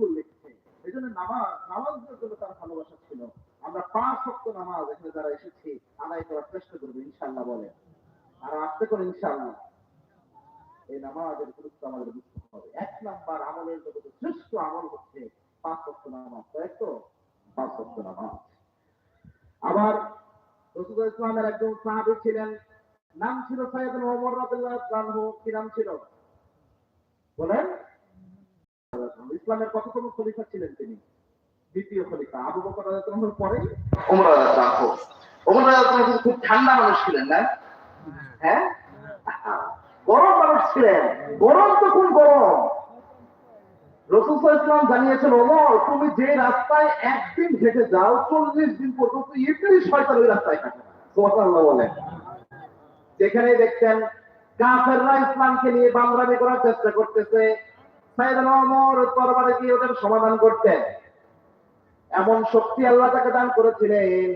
রসুল লিখছে। এই জন্য নামাজ জন্য তার ভালোবাসা ছিল। আমরা পাঁচ শক্ত নামাজ এখানে যারা এসেছি, আদায় করার চেষ্টা করব ইনশাল্লাহ বলে। আর আসতে করে ইনশাল্লাহ এই নামাজের গুরুত্ব আমাদের বুঝতে হবে। এক নাম্বার আমলের জগতে শ্রেষ্ঠ আমল হচ্ছে পাঁচ শক্ত নামাজ, তাই তো? পাঁচ শক্ত নামাজ। আবার রসুল ইসলামের একজন সাহাবী ছিলেন। নাম ছিল সৈয়দ ওমর রাদিয়াল্লাহু আনহু। কি নাম ছিল? বলেন। ইসলামের কততম খলিফা ছিলেন তিনি? দ্বিতীয় খলিফা। আবু বকর রাদিয়াল্লাহু পরে ওমর রাদিয়াল্লাহু ওমর রাদিয়াল্লাহু খুব ঠান্ডা মানুষ ছিলেন না? হ্যাঁ। গরম মানুষ ছিলেন। গরম তো কোন গরম। রসুল ইসলাম জানিয়েছেন ওমর তুমি যে রাস্তায় একদিন হেঁটে যাও চল্লিশ দিন পর্যন্ত ইবলিশ শয়তান ওই রাস্তায় থাকে। না সুবহানাল্লাহ বলেন। যেখানে দেখছেন কাফেররা ইসলামকে নিয়ে বামরামি করার চেষ্টা করতেছে সমাধান করতেন। এমন শক্তি আল্লাহ তাকে দান করেছিলেন।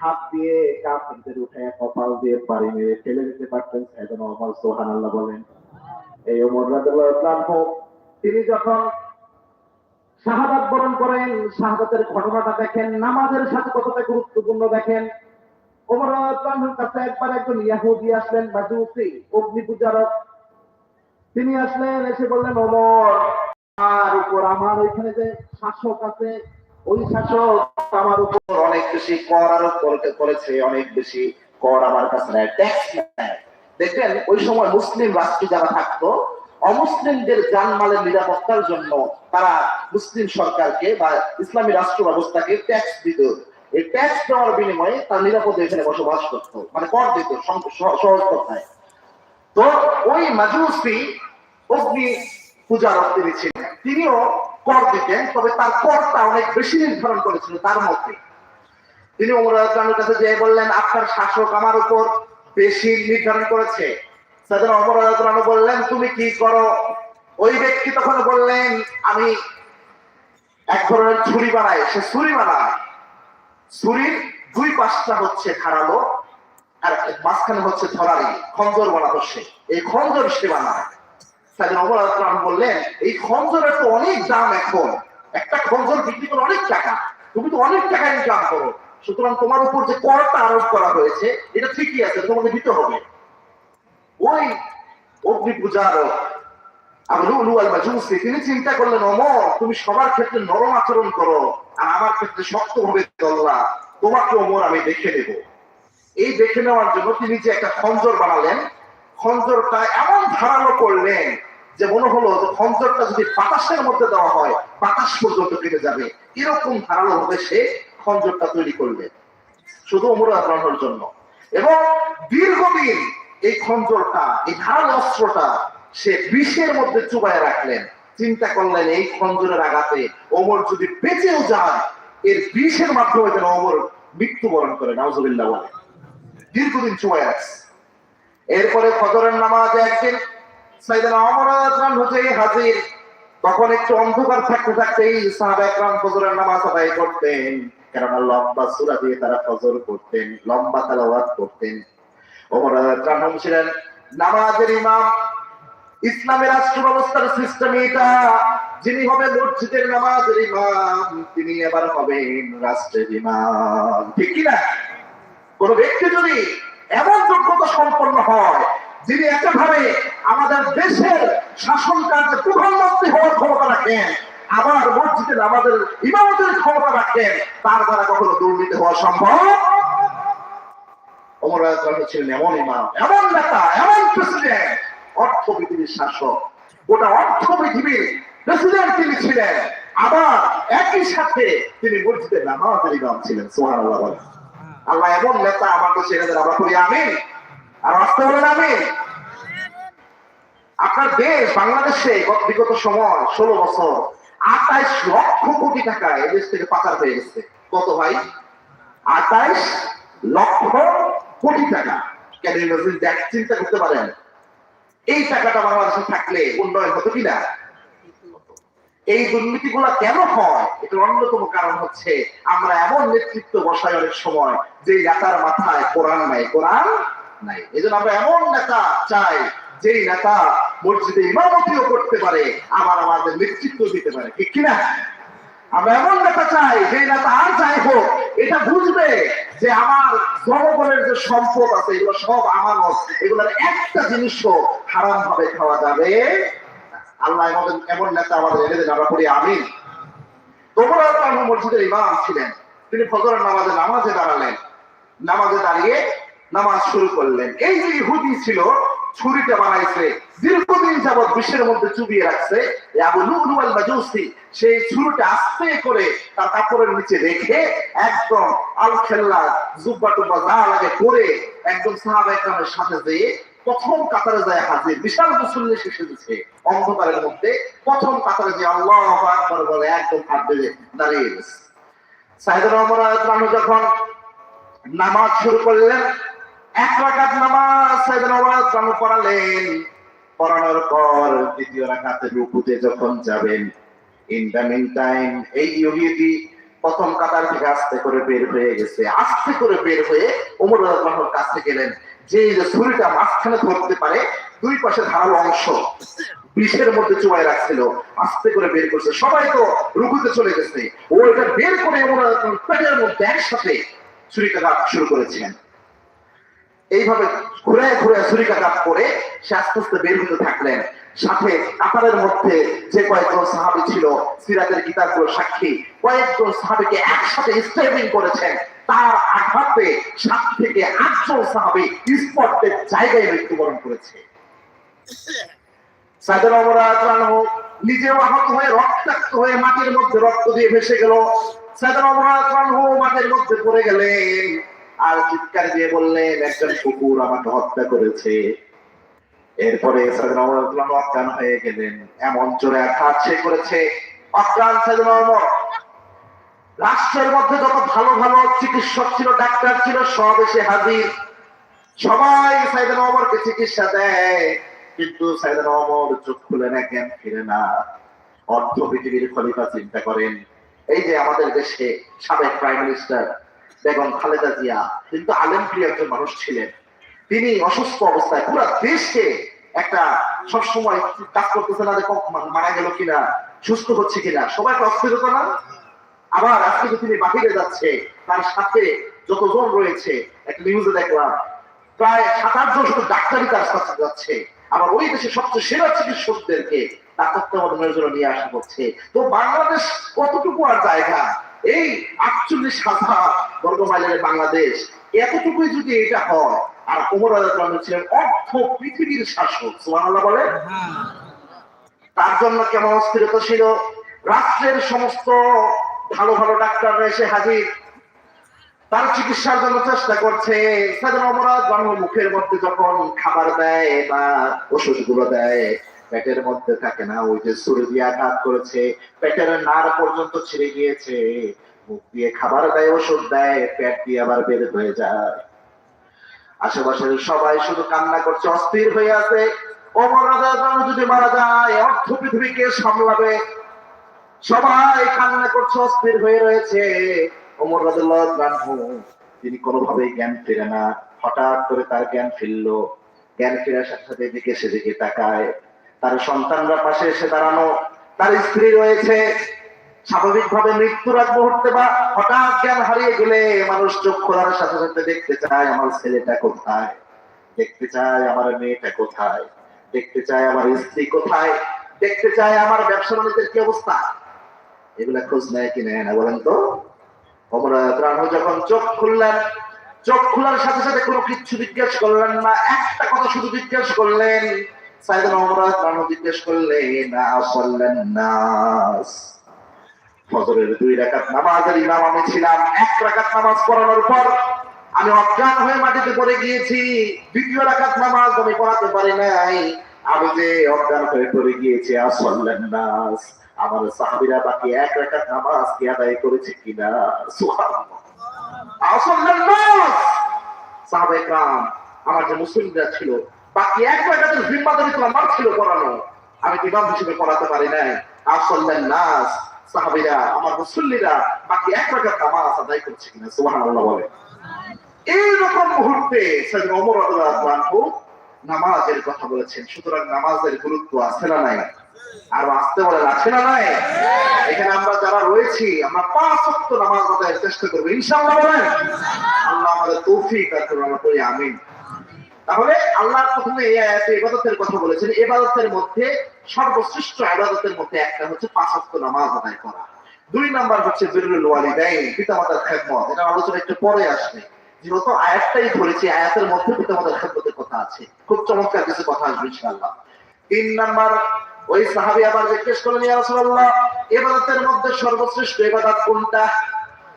হাত দিয়ে কাফেরদের উঠে কপাল দিয়ে পাড়ি মেরে ফেলে দিতে পারতেন সাইয়েদনা ওমর সুবহানাল্লাহ বলেন। এই ওমর রাদিয়াল্লাহু আনহু, তিনি যখন শাহাদাত বরণ করেন, শাহাদাতের ঘটনাটা দেখেন, নামাজের সাথে কতটা গুরুত্বপূর্ণ দেখেন। ওমর কাছে একবার একজন ইয়াহুদি আসলেন, মাজুসি অগ্নি পূজারক তিনি আসলেন, এসে বললেন ওমর আর উপর, আমার ওইখানে যে শাসক আছে, ওই শাসক আমার উপর অনেক বেশি কর আরোপ করতে করেছে, অনেক বেশি কর আমার কাছে নেয়। ট্যাক্স নেয় দেখবেন, ওই সময় মুসলিম রাষ্ট্রে যারা থাকতো, অমুসলিমদের জানমালের নিরাপত্তার জন্য তারা মুসলিম সরকারকে বা ইসলামী রাষ্ট্র ব্যবস্থাকে ট্যাক্স দিত। এই ট্যাক্স দেওয়ার বিনিময়ে তার নিরাপদে এখানে বসবাস করত। মানে কর দিত সহজ কথায়। তো ওই মাজুসি অগ্নি পূজার তিনি ছিলেন। তিনিও কর দিতেন, তবে তার করটা অনেক বেশি নির্ধারণ করেছিল তার মধ্যে। তিনি রাজের কাছে যেয়ে বললেন, আপনার শাসক আমার উপর বেশি নির্ধারণ করেছে। সাধারণ অমর রাজু বললেন, তুমি কি করো? ওই ব্যক্তি তখন বললেন, আমি এক ধরনের ছুরি বানাই, সে ছুরি বানায়। ছুরির দুই পাশটা হচ্ছে ধারালো, আর মাঝখানে হচ্ছে ধরারি খঞ্জর বানাতো সে। এই খঞ্জর সে বানায়। বললেন, এই খঞ্জরের তো অনেক দাম এখন। একটা খঞ্জর বিক্রি করে অনেক টাকা। তুমি তো অনেক টাকা ইনকাম করো। সুতরাং তোমার উপর যে করটা আরোপ করা হয়েছে, এটা ঠিকই আছে, তোমাকে দিতে হবে। ওই অগ্নি তিনি চিন্তা করলেন অমর তুমি সবার ক্ষেত্রে নরম আচরণ করো, আর আমার ক্ষেত্রে শক্তভাবে চললা তোমাকে অমর আমি দেখে নেব। এই দেখে নেওয়ার জন্য তিনি যে একটা খঞ্জর বানালেন খঞ্জরটা এমন ধারালো করলেন যে মনে হলো যে খঞ্জরটা যদি বাতাসের মধ্যে দেওয়া হয়, বাতাস পর্যন্ত কেটে যাবে। এরকম ধারালো ভাবে সে খঞ্জরটা তৈরি করলেন। শুধু অমর আগ্রহের জন্য। এবং দীর্ঘদিন এই খঞ্জরটা, এই ধারালো অস্ত্রটা সে বিষের মধ্যে চুবায় রাখলেন। চিন্তা করলেন, এই খঞ্জরের আঘাতে ওমর যদি বেঁচেও যায়, এর বিষের মাধ্যমে যেন ওমর মৃত্যুবরণ করে, নাউজুবিল্লাহ বলে। দীর্ঘদিন চুবায় রাখছে। এরপরে ফজরের নামাজে একদিন হাজির, তখন একটু অন্ধকার থাকতে থাকতেই ফজরের নামাজ আদায় করতেন। কেননা লম্বা দিয়ে তারা ফজর করতেন, লম্বা করতেন। ছিলেন নামাজের ইমাম ইসলামের রাষ্ট্র ব্যবস্থার সিস্টেম এটা। যিনি হবেন মসজিদের নামাজের ইমাম, তিনি এবার হবেন রাষ্ট্রের ইমাম। ঠিক কি না কোন ব্যক্তি যদি এমন যোগ্যতা সম্পন্ন হয়, যিনি একেবারে আমাদের দেশের শাসন কার্যে প্রধানমন্ত্রী হওয়ার ক্ষমতা রাখেন, আবার মসজিদের আমাদের ইমামতের ক্ষমতা রাখেন, তার দ্বারা কখনো দুর্নীতি হওয়া সম্ভব? অমর ছিলেন এমন ইমাম, এমন নেতা, এমন প্রেসিডেন্ট, অর্থ পৃথিবীর শাসক। গোটা অর্থ পৃথিবীর প্রেসিডেন্ট তিনি ছিলেন, আবার একই সাথে তিনি মসজিদের নামাজের ইমাম ছিলেন সোহান আল্লাহ আল্লাহ এমন নেতা দেশে এনে দেন। আমরা করি আমি আর আসতে বলেন আমি আপনার দেশ বাংলাদেশে গত বিগত সময় ষোলো বছর আঠাইশ লক্ষ কোটি টাকা এদেশ থেকে পাচার হয়ে গেছে। কত ভাই? আঠাইশ লক্ষ কোটি টাকা। দেখ, চিন্তা করতে পারেন? এই টাকাটা বাংলাদেশে থাকলে উন্নয়ন হতো কিনা? এই দুর্নীতিগুলা কেন হয়? এটার অন্যতম কারণ হচ্ছে আমরা এমন নেতৃত্ব বসাই অনেক সময় যে নেতার মাথায় কোরআন নাই। কোরআন নাই। এই আমরা এমন নেতা চাই যেই নেতা মসজিদে ইমামতিও করতে পারে, আবার আমাদের নেতৃত্ব দিতে পারে। ঠিক কিনা? আমরা এমন নেতা চাই যে নেতা আর যাই হোক, এটা বুঝবে যে আমার জনগণের যে সম্পদ আছে, এগুলো সব আমানত এগুলোর একটা জিনিসও হারাম ভাবে খাওয়া যাবে। আল্লাহ এমন এমন নেতা আমাদের এনে দেন, আমরা করি আমিন। তোমরা মসজিদের ইমাম ছিলেন। তিনি ফজরের নামাজে নামাজে দাঁড়ালেন। নামাজে দাঁড়িয়ে নামাজ শুরু করলেন। এই যে ইহুদি ছিল, ছুরিটা বানাইছে, দীর্ঘদিন যাবৎ বিশ্বের মধ্যে চুবিয়ে রাখছে সেই ছুরিটা আস্তে করে তার কাপড়ের নিচে রেখে একদম আল খেল্লা জুব্বা টুব্বা যা লাগে করে একদম সাহাবা সাথে যেয়ে প্রথম কাতারে যায় হাজির, বিশাল মুসল্লি শেষে দিচ্ছে অন্ধকারের মধ্যে প্রথম কাতারে যে আল্লাহ আকবার বলে, একদম হাত বেঁধে দাঁড়িয়ে গেছে। সাইদুর রহমান যখন নামাজ শুরু করলেন, এক রাকাত নামাজ সাইদুর রহমান রাহমানুল্লাহ পড়ালেন। পড়ানোর পর দ্বিতীয় রাকাতে রুকুতে যখন যাবেন ইন দ্য মিন টাইম এই ইহুদি প্রথম কাতার থেকে আস্তে করে বের হয়ে গেছে। আস্তে করে বের হয়ে ওমর রাহমানুল্লাহর কাছে গেলেন। যে ছুরিটা মাঝখানে ধরতে পারে, দুই পাশে ধারালো অংশ বিষের মধ্যে চুবাই রাখছিল, আস্তে করে বের করছে। সবাই তো রুকুতে চলে গেছে। ও এটা বের করে পেটের মধ্যে একসাথে ছুরিকাঘাত শুরু করেছেন এইভাবে ঘুরে ঘুরে ছুরিকাঘাত করে সে আস্তে আস্তে বের হতে থাকলেন। সাথে কাতারের মধ্যে যে কয়েকজন সাহাবি ছিল সিরাজের কিতাবগুলো সাক্ষী, কয়েকজন সাহাবিকে একসাথে স্টেপিং করেছেন। তার আঘাতে সাত থেকে আটজন সাহাবি স্পটের জায়গায় মৃত্যুবরণ করেছে। নিজেও আহত হয়ে রক্তাক্ত হয়ে মাটির মধ্যে রক্ত দিয়ে ভেসে গেল। মাটির মধ্যে পড়ে গেলেন আর চিৎকার দিয়ে বললেন, একজন কুকুর আমাকে হত্যা করেছে। এরপরে রাদিয়াল্লাহু অজ্ঞান হয়ে গেলেন। এমন জোরে আঘাত সে করেছে। অজ্ঞান সাইদুল ওমর রাষ্ট্রের মধ্যে যত ভালো ভালো চিকিৎসক ছিল, ডাক্তার ছিল, সব এসে হাজির। সবাই সাইদুল ওমরকে চিকিৎসা দেয়, কিন্তু সাইদুল ওমর চোখ খুলে না জ্ঞান ফিরে না। অর্থ পৃথিবীর খলিফা চিন্তা করেন, এই যে আমাদের দেশে সাবেক প্রাইম মিনিস্টার বেগম খালেদা জিয়া, কিন্তু আলেম প্রিয় একজন মানুষ ছিলেন। তিনি অসুস্থ অবস্থায় পুরো দেশকে একটা সবসময় কাজ করতেছে না মারা গেল কিনা, সুস্থ হচ্ছে কিনা। সবাই অস্থিরতা না? আবার আজকে যে তিনি বাহিরে যাচ্ছে তার সাথে যতজন রয়েছে একটা নিউজে দেখলাম প্রায় সাত আটজন শুধু ডাক্তারি তার সাথে যাচ্ছে। আবার ওই দেশে সবচেয়ে সেরা চিকিৎসকদেরকে তত্ত্বাবধানের জন্য নিয়ে আসা হচ্ছে। তো বাংলাদেশ কতটুকু আর জায়গা? এই আটচল্লিশ হাজার বাংলাদেশ এতটুকুই যদি এটা হয় আর কোমর ছিলেন অর্থ পৃথিবীর শাসক সুবহানাল্লাহ বলে তার জন্য কেমন অস্থিরতা ছিল? রাষ্ট্রের সমস্ত ভালো ভালো ডাক্তাররা এসে হাজির। তার চিকিৎসার জন্য চেষ্টা করছে মুখের মধ্যে যখন খাবার দেয় বা ওষুধগুলো দেয়, পেটের মধ্যে থাকে না, ওই যে সুরে দিয়ে আঘাত করেছে, পেটের নার পর্যন্ত ছিঁড়ে গিয়েছে। মুখ দিয়ে খাবার দেয়, ওষুধ দেয়, পেট দিয়ে আবার বের হয়ে যায়। আশেপাশের সবাই শুধু কান্না করছে, অস্থির হয়ে আছে। অমর রাজা যদি মারা যায়, অর্থ পৃথিবীকে সামলাবে। সবাই কান্না করছে, অস্থির হয়ে রয়েছে। ওমর রাজু তিনি কোনোভাবেই জ্ঞান ফিরে না। হঠাৎ করে তার জ্ঞান ফিরলো। জ্ঞান ফেরার সাথে সাথে এদিকে সেদিকে তাকায়। তার সন্তানরা পাশে এসে দাঁড়ানো। তার স্ত্রী রয়েছে। স্বাভাবিকভাবে মৃত্যুর আগ মুহূর্তে বা হঠাৎ জ্ঞান হারিয়ে গেলে মানুষ চোখ খোলার সাথে সাথে দেখতে চায়, আমার ছেলেটা কোথায়? দেখতে চায়, আমার মেয়েটা কোথায়? দেখতে চায়, আমার স্ত্রী কোথায়? দেখতে চায়, আমার ব্যবসা বাণিজ্যের কি অবস্থা? এগুলা খোঁজ নেয় কি নেয় না, বলেন তো? রানু যখন চোখ খুললেন, চোখ খোলার সাথে সাথে কোনো কিচ্ছু জিজ্ঞেস করলেন না, একটা কথা শুধু জিজ্ঞেস করলেন আমি নামাজ পড়ানোর পর আমি অজ্ঞান হয়ে মাটিতে পড়ে গিয়েছি, দ্বিতীয় রাকাত নামাজ আমি পড়াতে পারি নাই, আমি যে অজ্ঞান হয়ে পড়ে গিয়েছি আসল্লেন নাস আমার সাহাবিরা বাকি এক রেখা নামাজ কি আদায় করেছে কিনা? আমার যে মুসলিমরা ছিল, বাকি এক জিম্মাদারি তো আমার ছিল আমি ইমাম হিসেবে পারি নাই। আসলেন নাস সাহাবিরা, আমার মুসল্লিরা বাকি এক রেখাত নামাজ আদায় করছে কিনা? সুহান আল্লাহ বলে এইরকম মুহূর্তে সৈয়দ ওমর আদুল্লাহ নামাজের কথা বলেছেন। সুতরাং নামাজের গুরুত্ব আছে না নাই? আর আসতে না নাই এখানে আমরা যারা রয়েছি, আমরা পাঁচ ওয়াক্ত নামাজ আদায়ের চেষ্টা করব বলেন। আল্লাহ আমাদের তৌফিক আর করি আমিন। তাহলে আল্লাহ প্রথমে এই আয়াতে কথা বলেছেন। মধ্যে, সর্বশ্রেষ্ঠ ইবাদতের মধ্যে একটা হচ্ছে পাঁচ ওয়াক্ত নামাজ আদায় করা। দুই নাম্বার হচ্ছে বিরুল ওয়ালিদাইন, পিতামাতার খেদমত। এটা আলোচনা একটু পরে আসবে। যেহেতু আয়াতটাই ধরেছি, আয়াতের মধ্যে পিতামাতার খেদমতের কথা আছে। খুব চমৎকার কিছু কথা আসবে, ইনশাআল্লাহ। তিন নাম্বার ওই সাহাবি আবার জিজ্ঞেস করলেন, ইয়া রাসূলুল্লাহ, ইবাদতের মধ্যে সর্বশ্রেষ্ঠ ইবাদত কোনটা?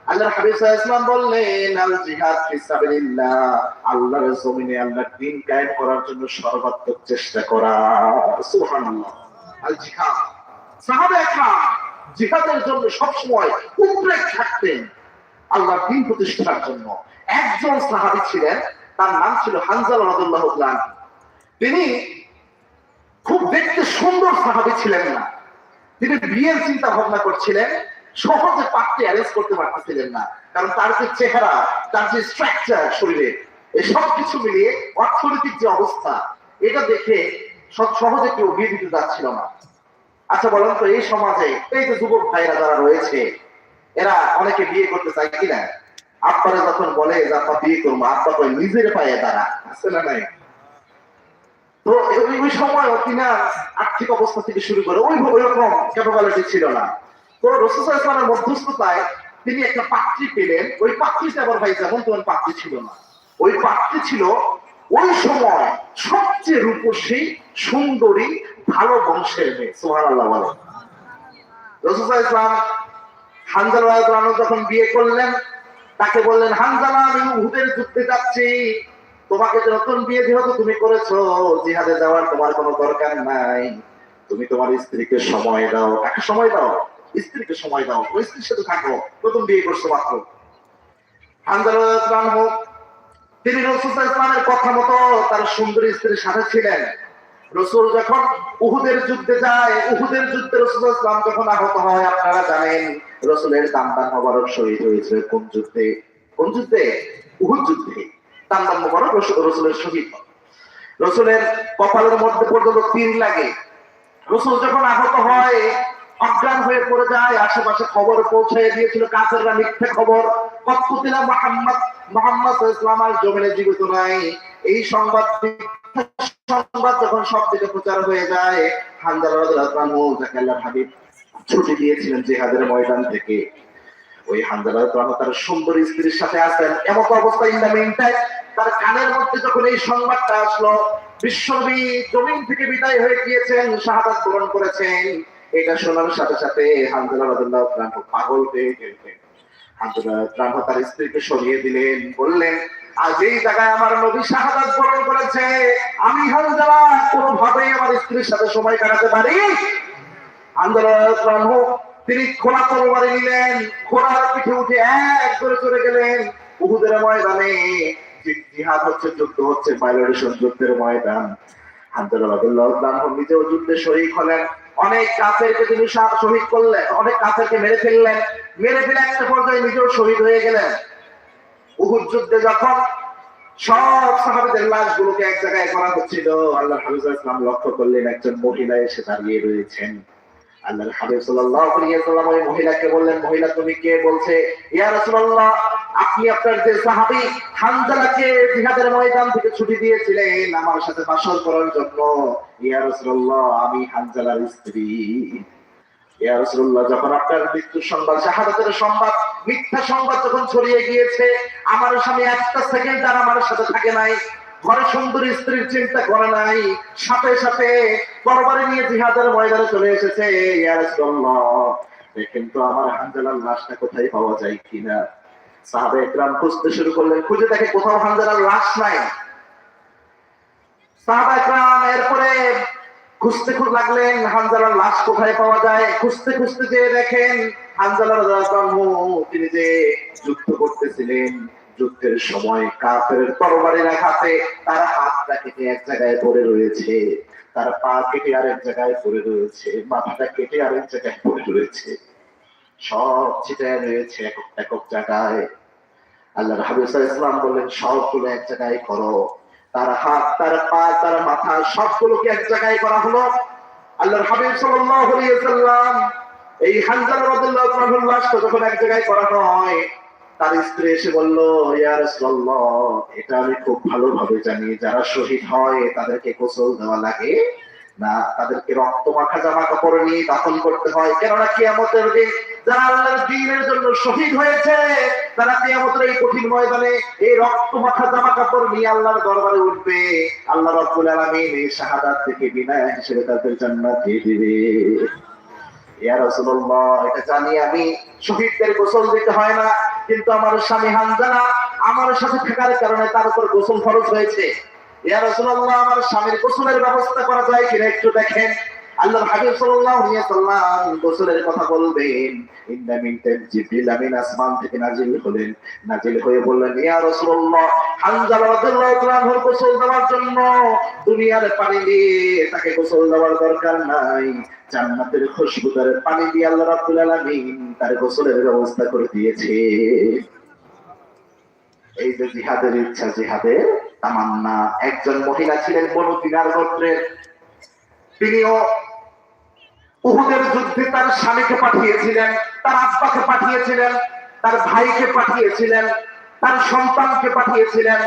আল্লাহর হাবিব সাল্লাল্লাহু বললেন, আল জিহাদ ফি আল্লাহর জমিনে আল্লাহর দ্বীন কায়েম করার জন্য সর্বাত্মক চেষ্টা করা। সুবহানাল্লাহ। আল জিহাদ। সাহাবা একরাম, জিহাদের জন্য সবসময় উদ্রেক থাকতেন আল্লাহর দ্বীন প্রতিষ্ঠার জন্য। একজন সাহাবী ছিলেন, তার নাম ছিল হানজালা রাদিয়াল্লাহু তিনি খুব দেখতে সুন্দর সাহাবী ছিলেন না। তিনি বিয়ের চিন্তা ভাবনা করছিলেন, সহজে পাত্রে অ্যারেঞ্জ করতে পারতেছিলেন না। কারণ তার যে চেহারা, তার যে স্ট্রাকচার শরীরে, এই সব কিছু মিলিয়ে অর্থনৈতিক যে অবস্থা, এটা দেখে সব সহজে কেউ বিয়ে দিতে যাচ্ছিল না। আচ্ছা বলেন তো, এই সমাজে এই যে যুবক ভাইরা যারা রয়েছে, এরা অনেকে বিয়ে করতে চায় কিনা? আপনারা যখন বলে যে আপা বিয়ে করব আপা তো নিজের পায়ে দাঁড়া আছে না নাই? ওই তিনার আর্থিক অবস্থা থেকে শুরু করে ওই ওই রকম ক্যাপাবিলিটি ছিল না। মধ্যস্থতায় তিনি একটা পেলেন। ওই আবার ভাই যেমন ছিল না। ওই ছিল ওই সময় সবচেয়ে রূপসী, সুন্দরী, ভালো বংশের মেয়ে সোহান আল্লাহ বলে। রসুল ইসলাম হানজালা যখন বিয়ে করলেন, তাকে বললেন, হানজালা, আমি উহুদের যুদ্ধে যাচ্ছি। তোমাকে যে নতুন বিয়ে যেহেতু তুমি করেছ, জিহাদে যাওয়ার তোমার কোনো দরকার নাই। তুমি তোমার স্ত্রীকে সময় দাও। তাকে সময় দাও? স্ত্রীকে সময় দাও। ওই স্ত্রীর সাথে থাকো। নতুন বিয়ে করছ মাত্র। হানজালা হোক, তিনি রসুল ইসলামের কথা মতো তার সুন্দরী স্ত্রীর সাথে ছিলেন। রসুল যখন উহুদের যুদ্ধে যায়, উহুদের যুদ্ধে রসুল ইসলাম যখন আহত হয়, আপনারা জানেন, রসুলের দান্দান মোবারক শহীদ হয়েছে কোন যুদ্ধে? কোন যুদ্ধে? উহুদ যুদ্ধে। দান্দান মোবারক রসুলের শহীদ। রসুলের কপালের মধ্যে পর্যন্ত তীর লাগে। রসুল যখন আহত হয়, অজ্ঞান হয়ে পড়ে যায়, আশেপাশে খবর পৌঁছে দিয়েছিল কাছেররা মিথ্যে খবর। কতদিনা মোহাম্মদ মোহাম্মদ ইসলাম আর জমিনে জীবিত নাই। এই সংবাদ সংবাদ যখন সব দিকে প্রচার হয়ে যায় হানজালা রাদিয়াল্লাহু আনহু হাবিব ছুটি দিয়েছিলেন জিহাদের ময়দান থেকে। ওই হানজালা রাদিয়াল্লাহু তার সুন্দর স্ত্রীর সাথে আছেন। এমন অবস্থা ইন দ্য মিনটাইম তার কানের মধ্যে যখন এই সংবাদটা আসলো, বিশ্বনবী জমিন থেকে বিদায় হয়ে গিয়েছেন, শাহাদাত গ্রহণ করেছেন। এটা শোনার সাথে সাথে হানজালা রাদিয়াল্লাহু আনহু পাগল হয়ে গেলেন। হানজালা রাদিয়াল্লাহু তার স্ত্রীকে সরিয়ে দিলেন, বললেন, আজ এই জায়গায় আমার নবী শাহাদাত বরণ করেছে। আমি হানজালা কোনোভাবেই আমার স্ত্রীর সাথে সময় কাটাতে পারি আন্দোলন তিনি খোলা তরবারি নিলেন খোলার পিঠে উঠে এক করে চলে গেলেন উহুদের ময়দানে। জিহাদ হচ্ছে, যুদ্ধ হচ্ছে পাইলটেশন যুদ্ধের ময়দান। নিজেও যুদ্ধে শহীদ হলেন। অনেক কাফেরকে তিনি শহীদ করলেন, অনেক কাফেরকে মেরে ফেললেন। মেরে ফেলে একটা পর্যায়ে নিজেও শহীদ হয়ে গেলেন। উহুদ যুদ্ধে যখন সব সাহাবিদের লাশগুলোকে এক জায়গায় করা হচ্ছিল আল্লাহ হাবিব ইসলাম লক্ষ্য করলেন, একজন মহিলা এসে দাঁড়িয়ে রয়েছেন। আল্লাহর হাবিব সাল্লাল্লাহু আলাইহি ওই মহিলাকে বললেন, মহিলা, তুমি কে? বলছে, ইয়া রাসূলুল্লাহ, আপনি আপনার যে সাহাবী জিহাদের ময়দান থেকে ছুটি দিয়েছিলেন, আমার সাথে বাসর করার জন্য। ইয়া রাসূলুল্লাহ, আমি স্ত্রী। ইয়া রাসূলুল্লাহ, যখন আপনার সংবাদ, শাহাদাতের সংবাদ, মিথ্যা সংবাদ যখন ছড়িয়ে গিয়েছে, আমার স্বামী একটা সেকেন্ড আর আমার সাথে থাকে নাই। ঘরে সুন্দর স্ত্রীর চিন্তা করে নাই। সাথে সাথে তরবারি নিয়ে জিহাদের ময়দানে চলে এসেছে। ইয়া রাসূলুল্লাহ দেখেন তো আমার হানজালার লাশটা কোথায় পাওয়া যায় কিনা? সাহাবে একরাম খুঁজতে শুরু করলেন। খুঁজে দেখে কোথাও হানজালার লাশ নাই। একরাম এরপরে খুঁজতে খুঁজ লাগলেন হানজালার লাশ কোথায় পাওয়া যায়? খুঁজতে খুঁজতে যে দেখেন হানজালার তিনি যে যুদ্ধ করতেছিলেন। যুদ্ধের সময় কাফের তরবারি রাখাতে তার হাতটা কেটে এক জায়গায় পড়ে রয়েছে। তার পা কেটে আরেক জায়গায় পড়ে রয়েছে, মাথাটা কেটে আরেক জায়গায় পড়ে রয়েছে। সব ছিটায় রয়েছে একক একক জায়গায়। সাল্লাল্লাহু আলাইহি ওয়াসাল্লাম বললেন, সবগুলো এক জায়গায় করো। তার হাত, তার পা, তার মাথা সবগুলোকে এক জায়গায় করা হলো। আল্লাহর হাবিব সাল্লাল্লাহু ওয়াসাল্লাম এই হানজালা রাদিয়াল্লাহু যখন এক জায়গায় করা হয় তার স্ত্রী এসে বলল, ইয়া রাসূলুল্লাহ, এটা আমি খুব ভালোভাবে জানি। যারা শহীদ হয়, তাদেরকে গোসল দেওয়া লাগে। না, তাদেরকে রক্ত মাখা, জামা কাপড় নিয়ে দাফন করতে হয়। কেননা কিয়ামতের দিন যারা আল্লাহর দ্বীনের জন্য শহীদ হয়েছে, তারা কিয়ামতের এই কঠিন ময়দানে এই রক্ত মাখা, জামা কাপড় নিয়ে আল্লাহর দরবারে উঠবে। আল্লাহ রাব্বুল আলামিন এই শাহাদাত থেকে বিনয় হিসেবে তাদের জান্নাত দিয়ে দিবে। ইয়া রাসূলুল্লাহ, এটা জানি আমি, শহীদদের গোসল দিতে হয় না। কিন্তু আমার স্বামী হানজালা আমার সাথে থাকার কারণে তার উপর গোসল খরচ হয়েছে। আমার স্বামীর গোসলের ব্যবস্থা করা যায় কিনা একটু দেখেন। হাবিব সাল্লাল্লাহু আলাইহি সাল্লাম গোসলের কথা বলবেন, ইন্না মিন আমিন, আসমান থেকে নাজিল হলেন। নাজিল হয়ে বললেন, ইয়া রাসূলুল্লাহ রাদিয়াল্লাহু তাআলার গোসল দেওয়ার জন্য দুনিয়ার পানি দিয়ে তাকে গোসল দেওয়ার দরকার নাই। জান্নাতের পানি দিয়ে আল্লাহ রাব্বুল আলামিন তার গোসলের ব্যবস্থা করে দিয়েছে। এই যে জিহাদের ইচ্ছা জিহাদের তামান্না। একজন মহিলা ছিলেন বনু দিনার গোত্রের। তিনিও উহুদের যুদ্ধে তার স্বামীকে পাঠিয়েছিলেন, তার আব্বাকে পাঠিয়েছিলেন, তার ভাইকে পাঠিয়েছিলেন, তার সন্তানকে পাঠিয়েছিলেন।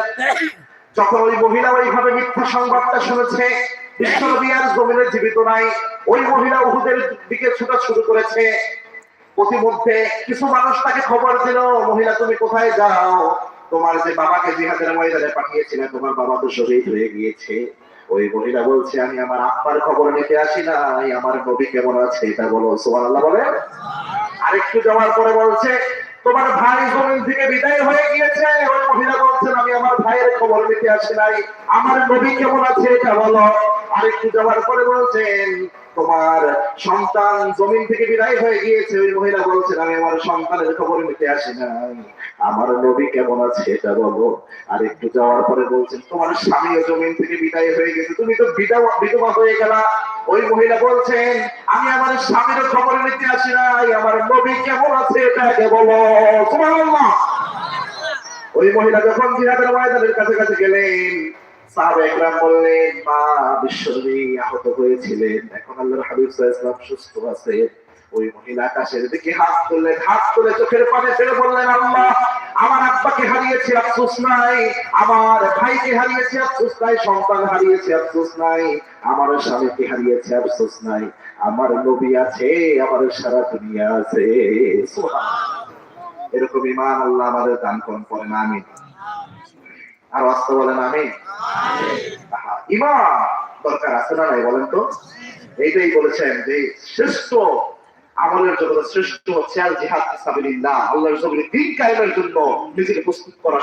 যখন ওই মহিলা ওইভাবে মিথ্যা সংবাদটা শুনেছে, বিশ্বনবী জমিনে জীবিত নাই, ওই মহিলা উহুদের দিকে ছুটা শুরু করেছে। প্রতিমধ্যে কিছু মানুষ তাকে খবর দিল, মহিলা, তুমি কোথায় যাও? তোমার যে বাবাকে জিহাদের ময়দানে পাঠিয়েছিলে, তোমার বাবা তো শহীদ হয়ে গিয়েছে। ওই মহিলা বলছে, আমি আমার আব্বার খবর নিতে আসি না আমার নবী কেমন আছে? এটা বলো সোমান আল্লাহ বলে। আরেকটু যাওয়ার পরে বলছে, তোমার ভাই জমিন থেকে বিদায় হয়ে গিয়েছে। ওই মহিলা বলছেন, আমি আমার ভাইয়ের খবর নিতে আসি নাই, আমার নবী কেমন আছে এটা বলো। আরেকটু যাওয়ার পরে বলছেন তোমার সন্তান জমিন থেকে বিদায় হয়ে গিয়েছে, ওই মহিলা বলছেন, আমি আমার সন্তানের খবর নিতে আসি নাই। আমার নবী কেমন আছে এটা বলো। আর একটু যাওয়ার পরে বলছেন, তোমার স্বামীও জমিন থেকে বিদায় হয়ে গেছে, তুমি তো বিধবা হয়ে গেলা। ওই মহিলা বলছেন, আমি আমার স্বামীর খবর নিতে আসি নাই, আমার নবী কেমন আছে এটা আগে বলো। সুবহানাল্লাহ। ওই মহিলা যখন জিহাদের ময়দানের কাছে কাছে গেলেন আমার আব্বাকে হারিয়েছি নাই। আমার ভাইকে হারিয়েছি নাই। সন্তান হারিয়েছি নাই। আমার স্বামীকে হারিয়েছি, আফসোস নাই। আমার নবী আছে, আমার সারা দুনিয়া আছে। এরকম ইমান আল্লাহ আমাদের দান করুন আমি আর অস্ত বলেন আমি দরকার আছে না নাই বলেন তো এইটাই বলেছেন যে শ্রেষ্ঠ আমলের শ্রেষ্ঠ হচ্ছে আল জিহাদ সাবিলিল্লাহ আল্লাহর দিন কায়েমের জন্য নিজেকে প্রস্তুত করা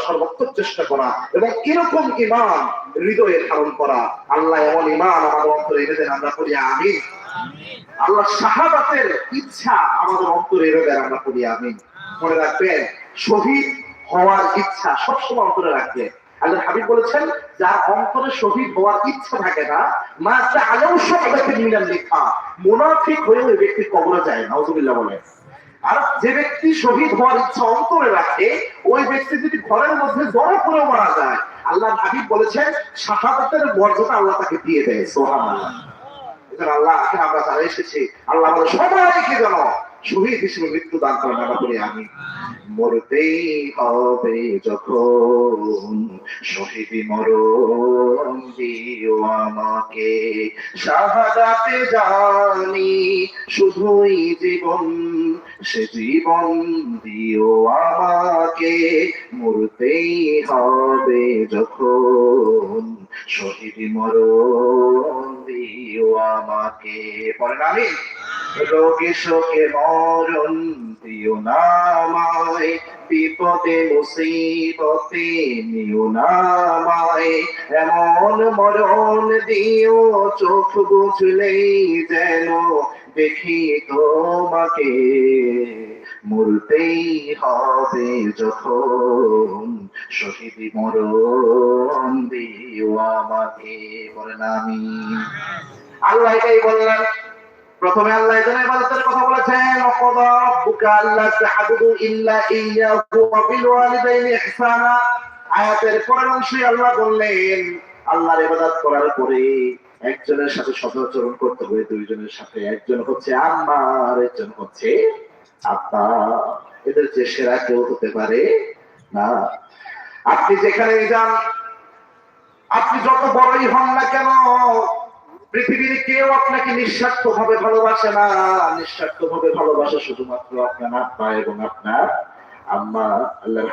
চেষ্টা করা এবং এরকম ইমান হৃদয়ে ধারণ করা আল্লাহ এমন ইমান আমাদের অন্তরে এনে দেন আমরা করি আমিন আল্লাহ শাহাদাতের ইচ্ছা আমাদের অন্তরে এনে দেন আমরা করি আমিন মনে রাখবেন শহীদ হওয়ার ইচ্ছা সবসময় অন্তরে রাখবেন আল্লাহ হাবিব বলেছেন, যার অন্তরে শহীদ হওয়ার ইচ্ছা থাকে না, মা আলেও সব তাকে মিলান লেখা। মুনাফিক হয়ে ওই ব্যক্তি কবরে যায়, নাউজুবিল্লাহ বলে আর যে ব্যক্তি শহীদ হওয়ার ইচ্ছা অন্তরে রাখে, ওই ব্যক্তি যদি ঘরের মধ্যে জড়ো করেও মারা যায়, আল্লাহ হাবিব বলেছেন, শাহাদাতের মর্যাদা আল্লাহ তাকে দিয়ে দেয় সোহান আল্লাহ আমরা যারা এসেছি, আল্লাহ সবাইকে যেন শহীদ হিসেবে মৃত্যু দান করেন আমরা করি আমি। মরতেই হবে যখন শহীদ মরণ দিও আমাকে। শাহাদাতে জানি শুধুই জীবন, সে জীবন দিও আমাকে। মরতেই হবে যখন শহীদ মরণ দিও আমাকে। পরে আমি রোগে শোকে মরণ দিও না আমায়, বিপদে মুসিবতে নিও না আমায়। এমন মরণ দিও, চোখ বুঝলেই যেন দেখি তোমাকে। মরতেই হবে যখন শহীদ মরণ দিও আমাকে, বলেন আমি আল্লাহ বললেন প্রথমে আল্লাহ এখানে ইবাদতের কথা বলেছেন ওয়াকাদা রাব্বুকা আল্লা তা'বুদু ইল্লা ইয়্যাহু ওয়া বিল ওয়ালিদাইনি ইহসানা। আয়াতের পরের অংশে আল্লাহ বললেন, আল্লাহর ইবাদত করার পরে একজনের সাথে সদাচরণ করতে হবে, দুইজনের সাথে। একজন হচ্ছে আম্মা আর একজন হচ্ছে আব্বা। এদের যে সেরা কেউ হতে পারে না। আপনি যেখানে যান, আপনি যত বড়ই হন না কেন পৃথিবীর কেউ আপনাকে নিঃস্বার্থ ভাবে ভালোবাসে না। নিঃস্বার্থ ভাবে ভালোবাসে শুধুমাত্র আপনার আব্বা এবং আপনার আম্মা আল্লাহ